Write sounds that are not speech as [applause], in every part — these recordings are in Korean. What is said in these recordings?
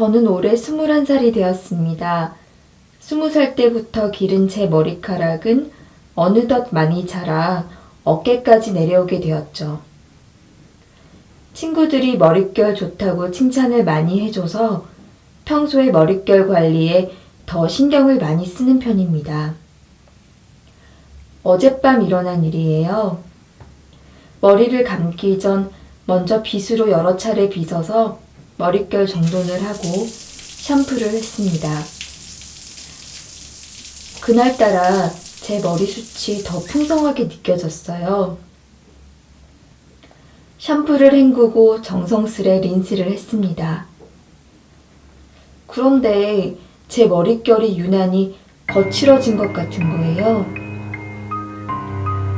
저는 올해 21살이 되었습니다. 20살 때부터 기른 제 머리카락은 어느덧 많이 자라 어깨까지 내려오게 되었죠. 친구들이 머릿결 좋다고 칭찬을 많이 해줘서 평소에 머릿결 관리에 더 신경을 많이 쓰는 편입니다. 어젯밤 일어난 일이에요. 머리를 감기 전 먼저 빗으로 여러 차례 빗어서 머릿결 정돈을 하고 샴푸를 했습니다. 그날따라 제 머리숱이 더 풍성하게 느껴졌어요. 샴푸를 헹구고 정성스레 린스를 했습니다. 그런데 제 머릿결이 유난히 거칠어진 것 같은 거예요.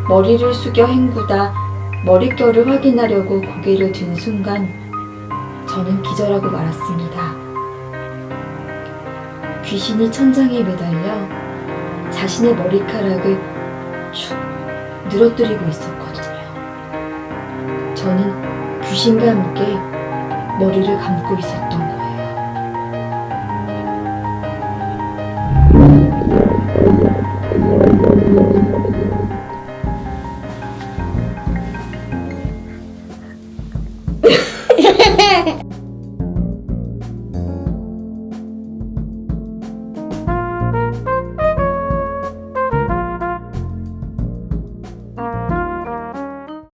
머리를 숙여 헹구다 머릿결을 확인하려고 고개를 든 순간 저는 기절하고 말았습니다. 귀신이 천장에 매달려 자신의 머리카락을 축 늘어뜨리고 있었거든요. 저는 귀신과 함께 머리를 감고 있었던 거예요. [laughs]